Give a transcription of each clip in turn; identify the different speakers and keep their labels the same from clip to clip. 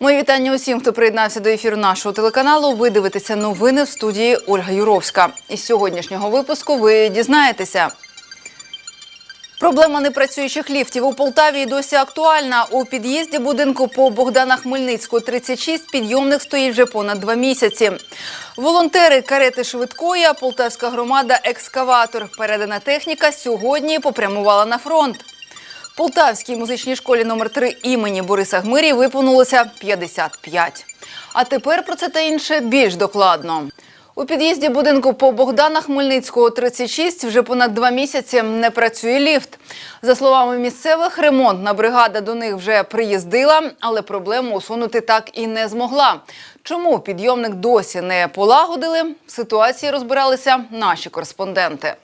Speaker 1: Мої вітання усім, хто приєднався до ефіру нашого телеканалу. Ви дивитеся новини в студії Ольга Юровська. Із сьогоднішнього випуску ви дізнаєтеся. Проблема непрацюючих ліфтів у Полтаві досі актуальна. У під'їзді будинку по Богдана Хмельницького 36 підйомник стоїть вже понад два місяці. Волонтери карети швидкої, а полтавська громада екскаватор. Передана техніка сьогодні попрямувала на фронт. Полтавській музичній школі номер 3 імені Бориса Гмирі виповнилося 55. А тепер про це та інше більш докладно. У під'їзді будинку по Богдана Хмельницького 36 вже понад два місяці не працює ліфт. За словами місцевих, ремонтна бригада до них вже приїздила, але проблему усунути так і не змогла. Чому підйомник досі не полагодили? В ситуації розбиралися наші кореспонденти.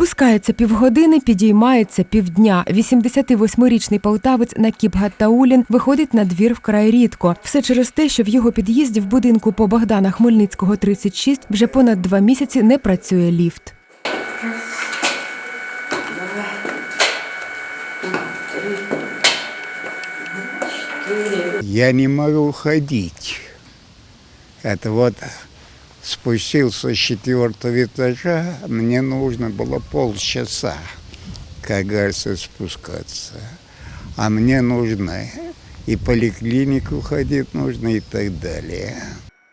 Speaker 2: Спускається півгодини, підіймається півдня. 88-річний полтавець Накіп Гаттаулін виходить на двір вкрай рідко. Все через те, що в його під'їзді в будинку по Богдана Хмельницького 36 вже понад два місяці не працює ліфт.
Speaker 3: Я не могу ходить. Это вот спустился с четвертого этажа, мне нужно было полчаса, как говорится, спускаться. А мне нужно и поликлинику ходить нужно и так далее.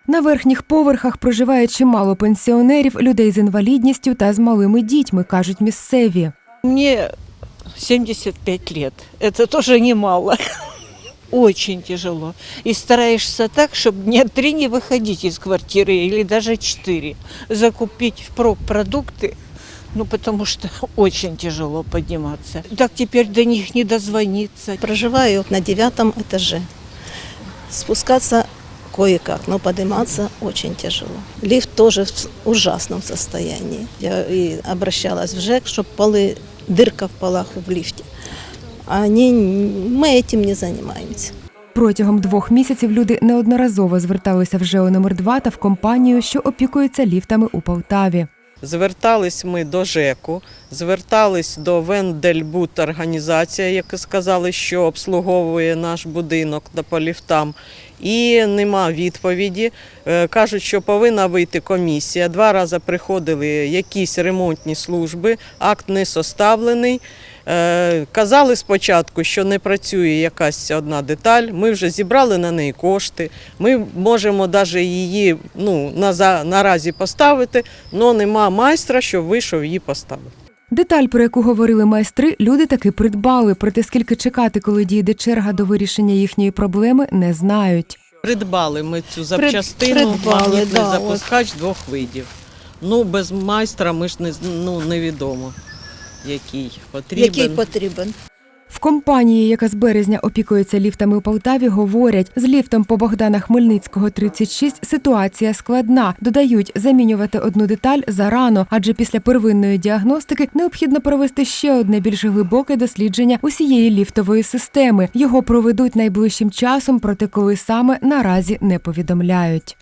Speaker 2: На верхніх поверхах проживає чимало пенсіонерів, людей з інвалідністю та з малими дітьми, кажуть місцеві.
Speaker 4: Мне 75 лет. Это тоже немало. Очень тяжело. И стараешься так, чтобы дня три не выходить из квартиры или даже четыре. Закупить впрок продукты, ну потому что очень тяжело подниматься. Так теперь до них не дозвониться.
Speaker 5: Проживаю на девятом этаже. Спускаться кое-как, но подниматься очень тяжело. Лифт тоже в ужасном состоянии. Я и обращалась в ЖЭК, чтобы полы, дырка в полах в лифте. Они, мы этим не занимаемся.
Speaker 2: Протягом двох місяців люди неодноразово зверталися в ЖЕО номер 2 та в компанію, що опікується ліфтами у Полтаві.
Speaker 6: Звертались ми до ЖЕКу, звертались до Вендельбут організація, яка сказали, що обслуговує наш будинок та по ліфтам. І нема відповіді. Е, Кажуть, що повинна вийти комісія. Два рази приходили якісь ремонтні служби, акт не составлений. Е, Казали спочатку, що не працює якась одна деталь. Ми вже зібрали на неї кошти. Ми можемо навіть її ну, наразі поставити, але нема майстра, що вийшов її поставити.
Speaker 2: Деталь, про яку говорили майстри, люди таки придбали, проте скільки чекати, коли дійде черга до вирішення їхньої проблеми, не знають.
Speaker 6: Придбали ми цю запчастину,
Speaker 5: придбали,
Speaker 6: магнітний
Speaker 5: да,
Speaker 6: запускач двох видів. Ну, без майстра ми ж не ну, невідомо, який потрібен.
Speaker 5: Який потрібен?
Speaker 2: В компанії, яка з березня опікується ліфтами у Полтаві, говорять, з ліфтом по Богдана Хмельницького 36 ситуація складна. Додають, замінювати одну деталь зарано, адже після первинної діагностики необхідно провести ще одне більш глибоке дослідження усієї ліфтової системи. Його проведуть найближчим часом, проте коли саме наразі не повідомляють.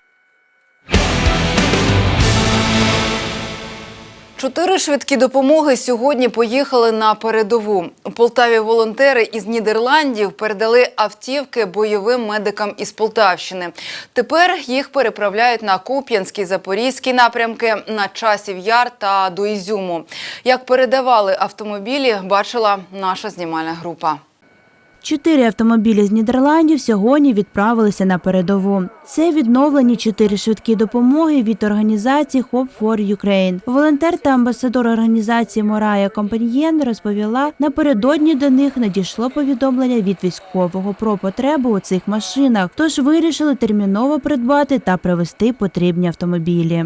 Speaker 1: Чотири швидкі допомоги сьогодні поїхали на передову. У Полтаві волонтери із Нідерландів передали автівки бойовим медикам із Полтавщини. Тепер їх переправляють на Куп'янський, Запорізький напрямки, на Часів Яр та до Ізюму. Як передавали автомобілі, бачила наша знімальна група.
Speaker 7: Чотири автомобілі з Нідерландів сьогодні відправилися на передову. Це відновлені чотири швидкі допомоги від організації Hope for Ukraine. Волонтер та амбасадор організації Морая Компаньєн розповіла, напередодні до них надійшло повідомлення від військового про потребу у цих машинах. Тож вирішили терміново придбати та привезти потрібні автомобілі.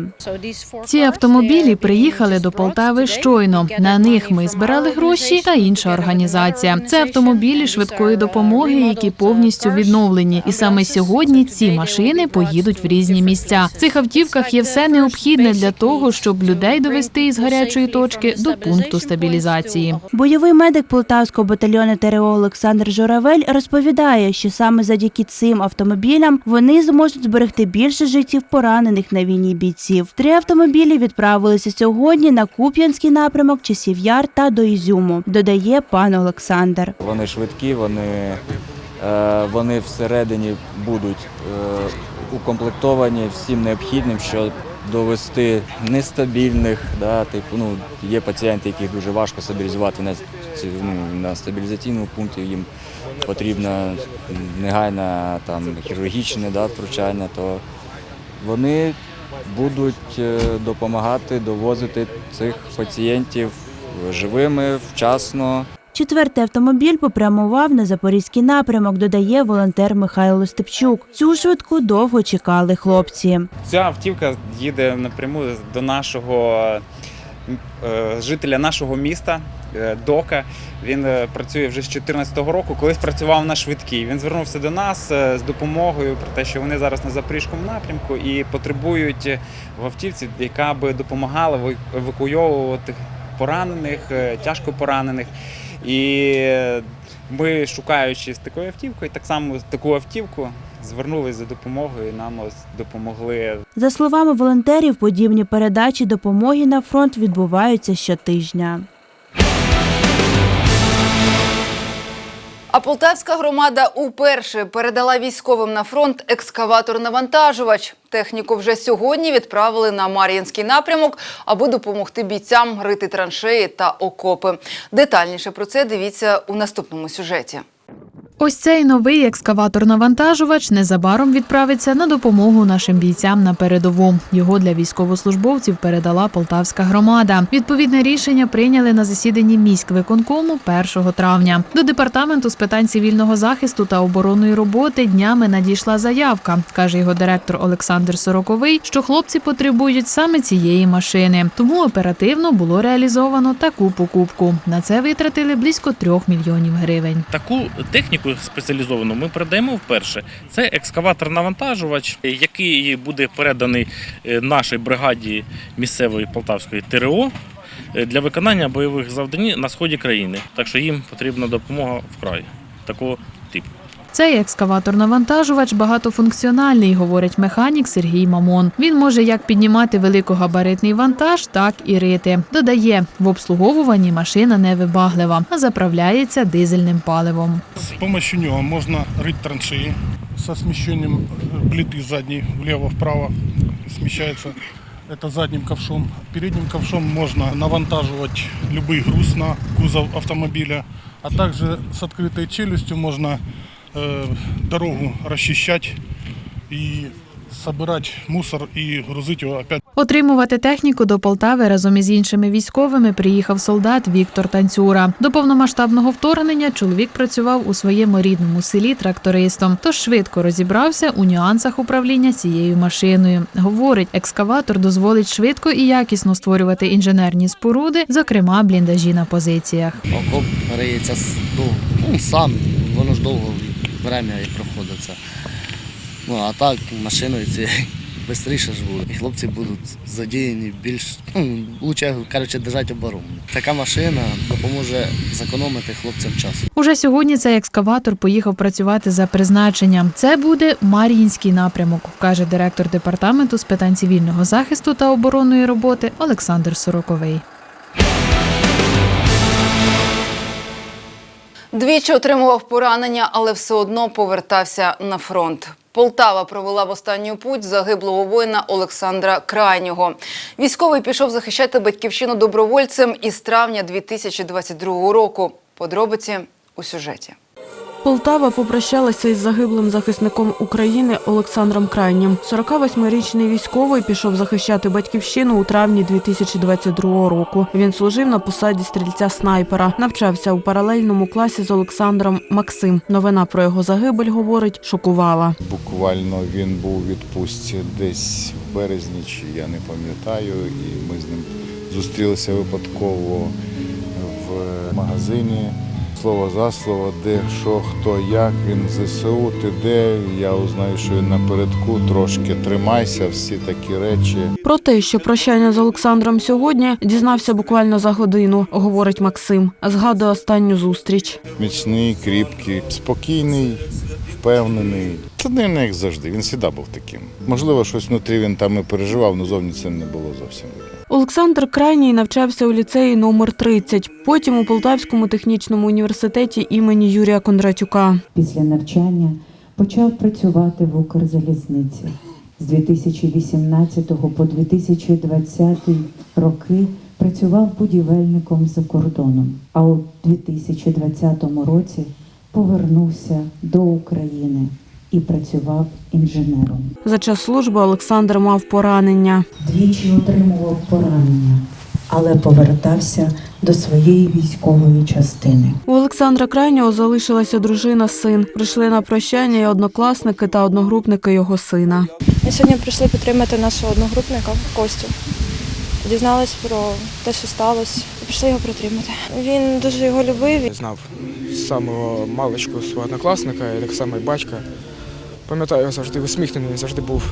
Speaker 8: Ці автомобілі приїхали до Полтави щойно. На них ми збирали гроші та інша організація. Це автомобілі швидкої швидкої допомоги, які повністю відновлені. І саме сьогодні ці машини поїдуть в різні місця. В цих автівках є все необхідне для того, щоб людей довести із гарячої точки до пункту стабілізації.
Speaker 7: Бойовий медик Полтавського батальйону ТРО Олександр Журавель розповідає, що саме завдяки цим автомобілям вони зможуть зберегти більше життів поранених на війні бійців. Три автомобілі відправилися сьогодні на Куп'янський напрямок, Часів Яр та до Ізюму, додає пан Олександр.
Speaker 9: Вони швидкі, вони, е, вони всередині будуть е, укомплектовані всім необхідним, щоб довести нестабільних, да, типу, ну, є пацієнти, яких дуже важко стабілізувати на, ну, на стабілізаційному пункті, їм потрібно негайне там, хірургічне да, втручання, то вони будуть е, допомагати довозити цих пацієнтів живими, вчасно.
Speaker 7: Четвертий автомобіль попрямував на запорізький напрямок, додає волонтер Михайло Степчук. Цю швидку довго чекали хлопці.
Speaker 10: Ця автівка їде напряму до нашого е, жителя нашого міста. е, Дока він е, працює вже з 2014 року. Колись працював на швидкій. Він звернувся до нас з допомогою про те, що вони зараз на запорізькому напрямку і потребують в автівці, яка би допомагала еваку- евакуйовувати поранених, тяжко поранених. І ми, шукаючи з такою автівкою, так само таку автівку звернулися за допомогою. і Нам допомогли
Speaker 7: За словами волонтерів, подібні передачі допомоги на фронт відбуваються щотижня.
Speaker 1: А полтавська громада уперше передала військовим на фронт екскаватор-навантажувач. Техніку вже сьогодні відправили на Мар'їнський напрямок, аби допомогти бійцям рити траншеї та окопи. Детальніше про це дивіться у наступному сюжеті.
Speaker 8: Ось цей новий екскаватор-навантажувач незабаром відправиться на допомогу нашим бійцям на передову. Його для військовослужбовців передала полтавська громада. Відповідне рішення прийняли на засіданні міськвиконкому 1 травня. До департаменту з питань цивільного захисту та оборонної роботи днями надійшла заявка, каже його директор Олександр Сороковий, що хлопці потребують саме цієї машини. Тому оперативно було реалізовано таку покупку. На це витратили близько трьох мільйонів гривень.
Speaker 11: Таку техніку спеціалізовану ми передаємо вперше. Це екскаватор-навантажувач, який буде переданий е, нашій бригаді місцевої полтавської ТРО е, для виконання бойових завдань на сході країни. Так що їм потрібна допомога вкрай такого.
Speaker 8: Цей екскаватор-навантажувач багатофункціональний, говорить механік Сергій Мамон. Він може як піднімати великогабаритний вантаж, так і рити. Додає, в обслуговуванні машина невибаглива, а заправляється дизельним паливом.
Speaker 12: С помощью него можно рыть траншеи со смещением э, плиты задней влево-вправо смещается. Это задним ковшом. Передним ковшом можно навантаживать любой груз на кузов автомобиля, а также с открытой челюстью можно э, дорогу расчищать и собирать мусор и грузить его опять
Speaker 8: Отримувати техніку до Полтави разом із іншими військовими приїхав солдат Віктор Танцюра. До повномасштабного вторгнення чоловік працював у своєму рідному селі трактористом, тож швидко розібрався у нюансах управління цією машиною. Говорить, екскаватор дозволить швидко і якісно створювати інженерні споруди, зокрема бліндажі на позиціях.
Speaker 13: Окоп риється ну, ну, сам, воно ж довго время і проходить це. Ну, а так машиною це швидше ж буде. І хлопці будуть задіяні більш, ну, лучше, кажучи, держати оборону. Така машина допоможе зекономити хлопцям час.
Speaker 8: Уже сьогодні цей екскаватор поїхав працювати за призначенням. Це буде Мар'їнський напрямок, каже директор департаменту з питань цивільного захисту та оборонної роботи Олександр Сороковий.
Speaker 1: Двічі отримував поранення, але все одно повертався на фронт. Полтава провела в останню путь загиблого воїна Олександра Крайнього. Військовий пішов захищати батьківщину добровольцем із травня 2022 року. Подробиці у сюжеті.
Speaker 14: Полтава попрощалася із загиблим захисником України Олександром Крайнім. 48-річний військовий пішов захищати батьківщину у травні 2022 року. Він служив на посаді стрільця-снайпера. Навчався у паралельному класі з Олександром Максим. Новина про його загибель говорить, шокувала.
Speaker 15: Буквально він був у відпустці десь в березні, чи я не пам'ятаю, і ми з ним зустрілися випадково в магазині. Слово за слово, де що, хто, як. Він ЗСУ, ти де. Я узнаю, що він напередку, трошки тримайся, всі такі речі.
Speaker 14: Про те, що прощання з Олександром сьогодні дізнався буквально за годину, говорить Максим. Згадує останню зустріч.
Speaker 15: Міцний, кріпкий, спокійний, впевнений. Це не як завжди. Він завжди був таким. Можливо, щось внутрі він там і переживав, але зовні це не було зовсім видно.
Speaker 14: Олександр Крайній навчався у ліцеї номер 30, потім у Полтавському технічному університеті імені Юрія Кондратюка.
Speaker 16: Після навчання почав працювати в Укрзалізниці. З 2018 по 2020 роки працював будівельником за кордоном, а у 2020 році повернувся до України і працював інженером.
Speaker 14: За час служби Олександр мав поранення.
Speaker 16: Двічі отримував поранення, але повертався до своєї військової частини.
Speaker 14: У Олександра Крайнього залишилася дружина, син. Прийшли на прощання і однокласники та одногрупники його сина.
Speaker 17: Ми сьогодні прийшли підтримати нашого одногрупника Костю. Дізнались про те, що сталося, і прийшли його підтримати. Він дуже його любив.
Speaker 18: Я знав з самого маличку свого однокласника, і так само і батька. Пам'ятаю, завжди усміхнений, завжди був,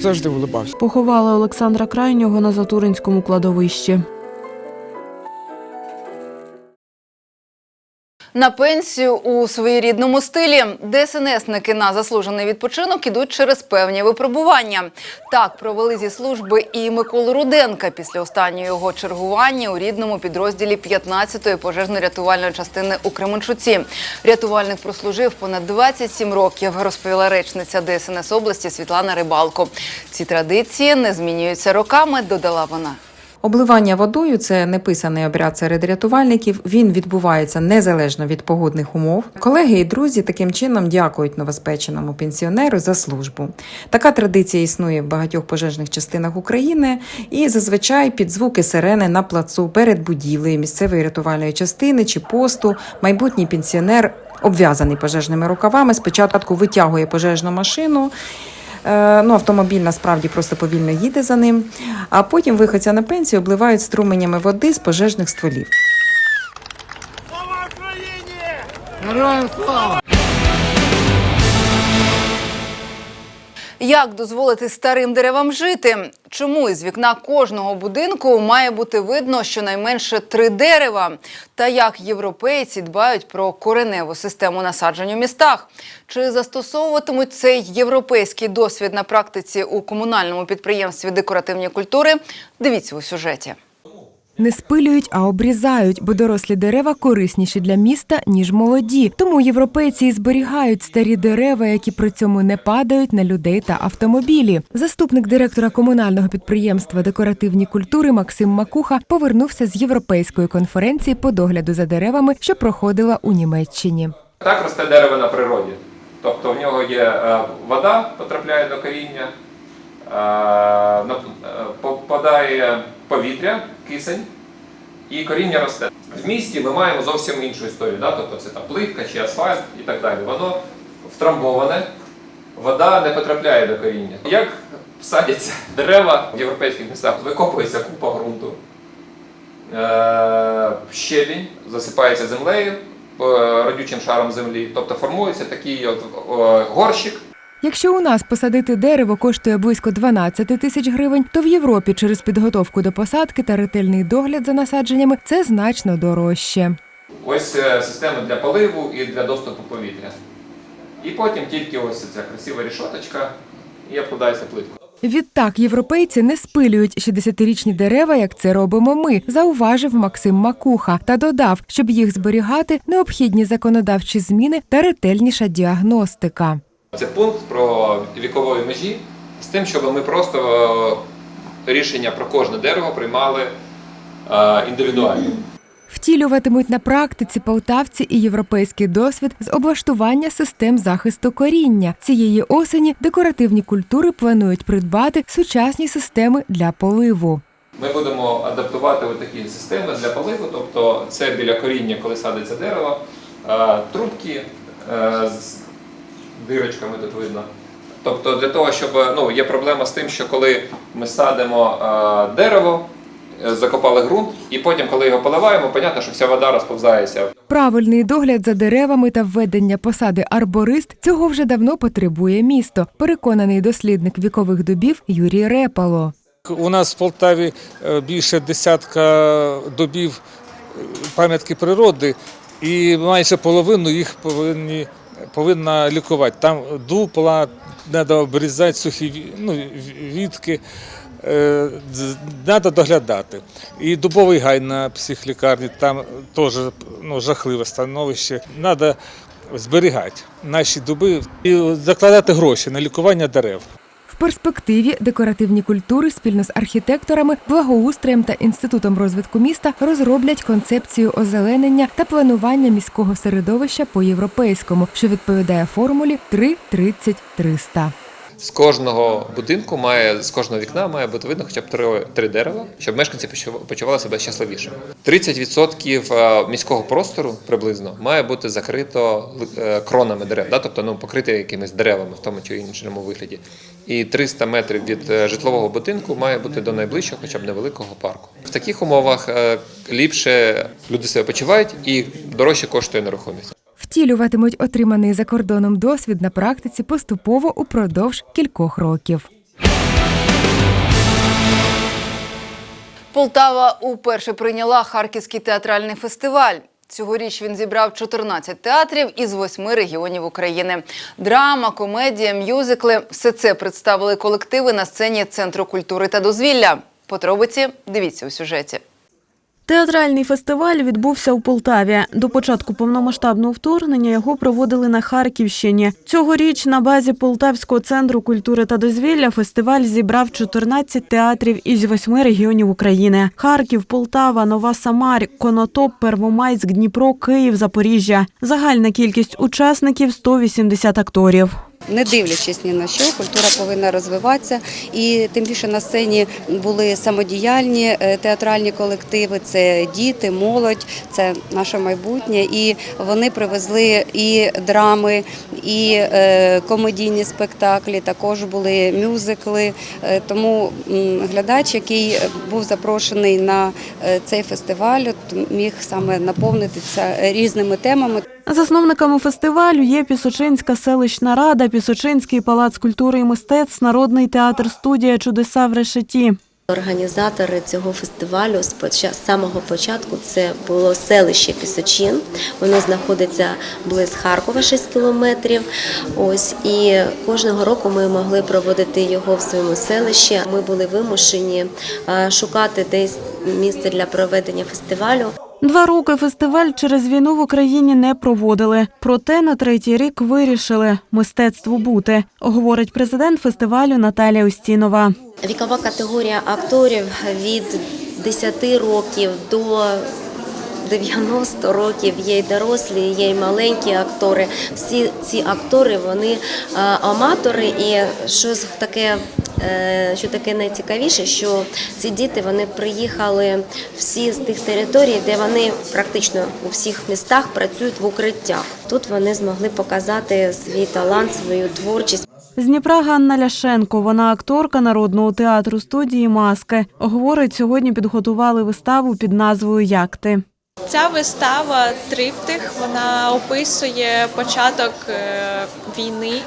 Speaker 18: завжди улибався.
Speaker 14: Поховали Олександра Крайнього на Затуринському кладовищі.
Speaker 1: На пенсію у своєрідному стилі ДСНСники на заслужений відпочинок ідуть через певні випробування. Так провели зі служби і Миколу Руденка після останнього його чергування у рідному підрозділі 15-ї пожежно-рятувальної частини у Кременчуці. Рятувальник прослужив понад 27 років, розповіла речниця ДСНС області Світлана Рибалко. Ці традиції не змінюються роками, додала вона.
Speaker 19: Обливання водою це неписаний обряд серед рятувальників. Він відбувається незалежно від погодних умов. Колеги і друзі таким чином дякують новоспеченому пенсіонеру за службу. Така традиція існує в багатьох пожежних частинах України і зазвичай під звуки сирени на плацу перед будівлею місцевої рятувальної частини чи посту майбутній пенсіонер. Обв'язаний пожежними рукавами, спочатку витягує пожежну машину. Е, Ну, автомобіль насправді просто повільно їде за ним, а потім виходця на пенсію обливають струменями води з пожежних стволів.
Speaker 3: Героям слава!
Speaker 1: Як дозволити старим деревам жити? Чому із вікна кожного будинку має бути видно щонайменше три дерева? Та як європейці дбають про кореневу систему насаджень у містах? Чи застосовуватимуть цей європейський досвід на практиці у комунальному підприємстві декоративні культури? Дивіться у сюжеті.
Speaker 2: Не спилюють, а обрізають, бо дорослі дерева корисніші для міста, ніж молоді. Тому європейці і зберігають старі дерева, які при цьому не падають на людей та автомобілі. Заступник директора комунального підприємства декоративні культури Максим Макуха повернувся з європейської конференції по догляду за деревами, що проходила у Німеччині.
Speaker 20: Так росте дерево на природі. Тобто в нього є е, вода, потрапляє до коріння, е, е, попадає повітря, кисень, і коріння росте. В місті ми маємо зовсім іншу історію, да? тобто це там плитка чи асфальт і так далі. Воно втрамбоване, вода не потрапляє до коріння. Як садяться дерева в європейських містах? Викопується купа ґрунту, е, щебінь, засипається землею, е, родючим шаром землі. Тобто формується такий от горщик.
Speaker 2: Якщо у нас посадити дерево коштує близько 12 тисяч гривень, то в Європі через підготовку до посадки та ретельний догляд за насадженнями це значно дорожче.
Speaker 20: Ось е, система для поливу і для доступу повітря. І потім тільки ось ця красива рішоточка і обкладається плиткою.
Speaker 2: Відтак європейці не спилюють 60-річні дерева, як це робимо ми, зауважив Максим Макуха та додав, щоб їх зберігати, необхідні законодавчі зміни та ретельніша діагностика.
Speaker 20: Це пункт про вікової межі з тим, щоб ми просто е, рішення про кожне дерево приймали е, індивідуально.
Speaker 2: Втілюватимуть на практиці полтавці і європейський досвід з облаштування систем захисту коріння. Цієї осені декоративні культури планують придбати сучасні системи для поливу.
Speaker 20: Ми будемо адаптувати такі системи для поливу, тобто це біля коріння, коли садиться дерево, е, трубки дирочками тут видно. Тобто для того, щоб ну, є проблема з тим, що коли ми садимо е, дерево, е, закопали ґрунт І потім, коли його поливаємо, понятно, що вся вода розповзається.
Speaker 2: Правильний догляд за деревами та введення посади арборист цього вже давно потребує місто. Переконаний дослідник вікових дубів Юрій Репало.
Speaker 21: У нас в Полтаві е, більше десятка добів е, пам'ятки природи, і майже половину їх повинні, повинна лікувати. Там дупла, треба обрізати сухі ну, вітки, треба доглядати. І дубовий гай на психлікарні, там теж ну, жахливе становище. Треба зберігати наші дуби і закладати гроші на лікування дерев.
Speaker 2: Перспективі декоративні культури спільно з архітекторами, благоустроєм та інститутом розвитку міста розроблять концепцію озеленення та планування міського середовища по європейському, що відповідає формулі 3-30-300.
Speaker 20: З кожного будинку має з кожного вікна має бути видно хоча б три, три дерева, щоб мешканці почу- почували себе щасливішими. 30% е, міського простору приблизно має бути закрито е, кронами дерев, да? тобто ну, покрите якимись деревами в тому чи іншому вигляді. І 300 метрів від е, житлового будинку має бути до найближчого, хоча б невеликого парку. В таких умовах ліпше люди себе почувають і дорожче коштує нерухомість.
Speaker 2: Втілюватимуть отриманий за кордоном досвід на практиці поступово упродовж кількох років.
Speaker 1: Полтава уперше прийняла Харківський театральний фестиваль. Цьогоріч він зібрав 14 театрів із восьми регіонів України. Драма, комедія, мюзикли – все це представили колективи на сцені Центру культури та дозвілля. Подробиці дивіться у сюжеті.
Speaker 14: Театральний фестиваль відбувся у Полтаві. До початку повномасштабного вторгнення його проводили на Харківщині. Цьогоріч на базі Полтавського центру культури та дозвілля фестиваль зібрав 14 театрів із восьми регіонів України: Харків, Полтава, Нова Самар, Конотоп, Первомайськ, Дніпро, Київ, Запоріжжя. Загальна кількість учасників 180 акторів.
Speaker 22: Не дивлячись ні на що, культура повинна розвиватися, і тим більше на сцені були самодіяльні е, театральні колективи. Це діти, молодь, це наше майбутнє. І вони привезли і драми, і е, комедійні спектаклі. Також були мюзикли. Е, Тому глядач, який був запрошений на цей фестиваль, міг саме наповнитися різними темами.
Speaker 14: Засновниками фестивалю є Пісочинська селищна рада, Пісочинський палац культури і мистецтв, Народний театр студія Чудеса в решеті.
Speaker 23: Організатори цього фестивалю з самого початку це було селище Пісочин. Воно знаходиться близь Харкова 6 кілометрів. Ось і кожного року ми могли проводити його в своєму селищі. Ми були вимушені шукати десь місце для проведення фестивалю.
Speaker 14: Два роки фестиваль через війну в Україні не проводили. Проте на третій рік вирішили мистецтву бути, говорить президент фестивалю Наталія Устінова.
Speaker 23: Вікова категорія акторів від 10 років до 90 років є й дорослі, є й маленькі актори. Всі ці актори вони е, аматори, і що таке. е, Що таке найцікавіше, що ці діти вони приїхали всі з тих територій, де вони практично у всіх містах працюють в укриттях. Тут вони змогли показати свій талант, свою творчість.
Speaker 14: З Дніпра Ганна Ляшенко, вона акторка народного театру студії Маски. Говорить, сьогодні підготували виставу під назвою Як ти.
Speaker 24: Ця вистава триптих вона описує початок е, війни,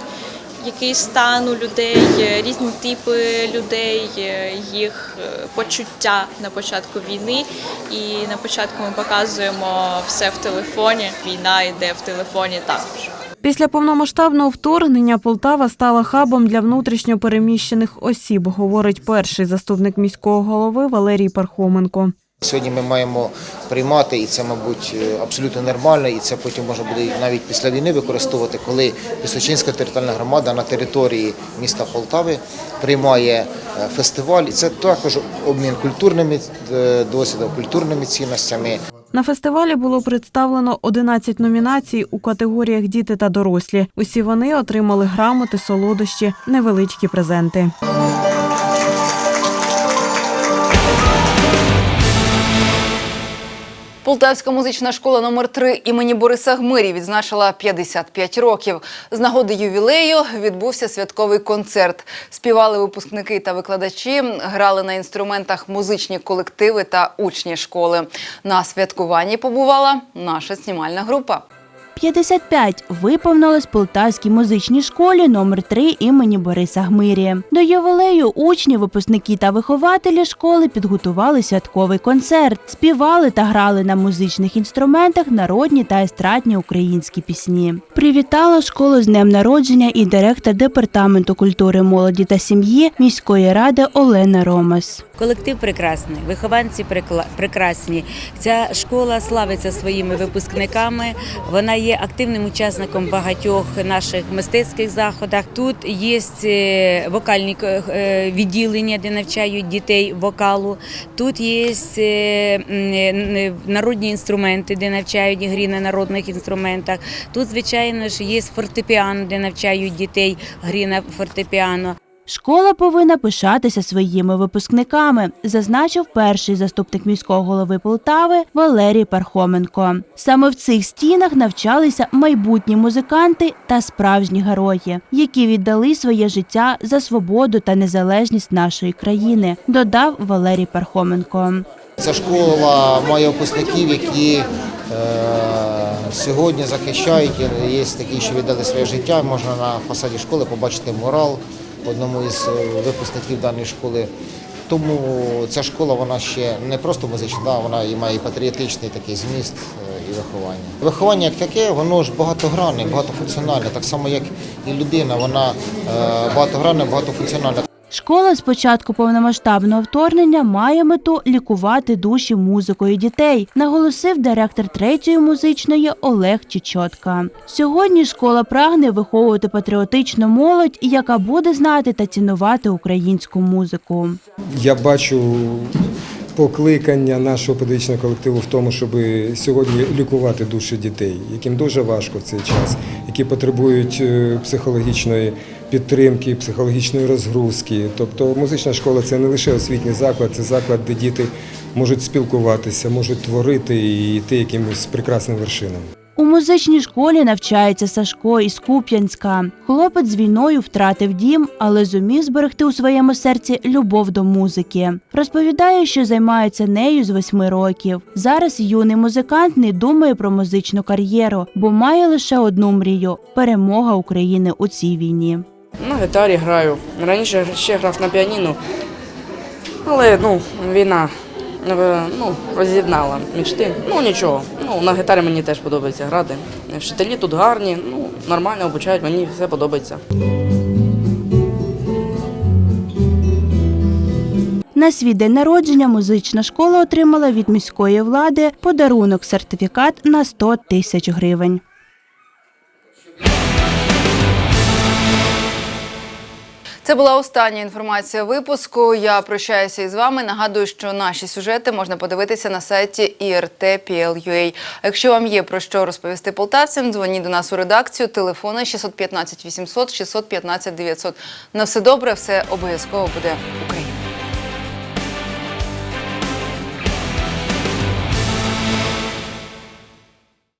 Speaker 24: який стан у людей, е, різні типи людей, е, їх почуття на початку війни. І на початку ми показуємо все в телефоні. Війна йде в телефоні також.
Speaker 14: Після повномасштабного вторгнення Полтава стала хабом для внутрішньо переміщених осіб, говорить перший заступник міського голови Валерій Пархоменко.
Speaker 25: Сьогодні ми маємо приймати, і це, мабуть, абсолютно нормально, і це потім можна буде навіть після війни використовувати, коли Пісочинська територіальна громада на території міста Полтави приймає е, фестиваль. І це також обмін культурними е, досвідом, культурними цінностями.
Speaker 14: На фестивалі було представлено 11 номінацій у категоріях діти та дорослі. Усі вони отримали грамоти, солодощі, невеличкі презенти.
Speaker 1: Полтавська музична школа номер 3 імені Бориса Гмирі відзначила 55 років. З нагоди ювілею відбувся святковий концерт. Співали випускники та викладачі, грали на інструментах музичні колективи та учні школи. На святкуванні побувала наша знімальна група.
Speaker 7: 55 виповнилось Полтавській музичній школі номер 3 імені Бориса Гмирі. До ювілею учні, випускники та вихователі школи підготували святковий концерт, співали та грали на музичних інструментах народні та естрадні українські пісні. Привітала школу з днем народження і директор департаменту культури, молоді та сім'ї міської ради Олена Ромас.
Speaker 26: Колектив прекрасний, вихованці прекрасні. Ця школа славиться своїми випускниками. Вона є активним учасником багатьох наших мистецьких заходах. Тут є е, вокальні е, відділення, де навчають дітей вокалу. Тут є е, е, народні інструменти, де навчають грі на народних інструментах. Тут, звичайно ж, є фортепіано, де навчають дітей грі на фортепіано.
Speaker 7: Школа повинна пишатися своїми випускниками, зазначив перший заступник міського голови Полтави Валерій Пархоменко. Саме в цих стінах навчалися майбутні музиканти та справжні герої, які віддали своє життя за свободу та незалежність нашої країни, додав Валерій Пархоменко.
Speaker 25: Ця школа має випускників, які е, сьогодні захищають. Є такі, що віддали своє життя. Можна на фасаді школи побачити мурал одному із е, випускників даної школи. Тому ця школа вона ще не просто музична, вона має і патріотичний такий зміст е, і виховання. Виховання як таке, воно ж багатогранне, багатофункціональне, так само як і людина, вона е, багатогранна, багатофункціональна.
Speaker 7: Школа з початку повномасштабного вторгнення має мету лікувати душі музикою дітей, наголосив директор третьої музичної Олег Чічотка. Сьогодні школа прагне виховувати патріотичну молодь, яка буде знати та цінувати українську музику.
Speaker 27: Я бачу покликання нашого педагогічного колективу в тому, щоб сьогодні лікувати душі дітей, яким дуже важко в цей час, які потребують е, психологічної підтримки, психологічної розгрузки. Тобто музична школа це не лише освітній заклад, це заклад, де діти можуть спілкуватися, можуть творити і йти якимось прекрасним вершинам.
Speaker 7: У музичній школі навчається Сашко із Куп'янська. Хлопець з війною втратив дім, але зумів зберегти у своєму серці любов до музики. Розповідає, що займається нею з восьми років. Зараз юний музикант не думає про музичну кар'єру, бо має лише одну мрію перемога України у цій війні.
Speaker 28: На гітарі граю. Раніше ще грав на піаніно, але ну, війна е, ну, роз'єднала мічти. Ну нічого. Ну, на гітарі мені теж подобається грати. Вчителі тут гарні, ну, нормально обучають, мені все подобається.
Speaker 7: На свій день народження музична школа отримала від міської влади подарунок сертифікат на 100 тисяч гривень.
Speaker 1: Це була остання інформація випуску. Я прощаюся із вами. Нагадую, що наші сюжети можна подивитися на сайті IRT.PL.UA. Якщо вам є про що розповісти полтавцям, дзвоніть до нас у редакцію. Телефони 615 800 615 900. На все добре, все обов'язково буде Україна.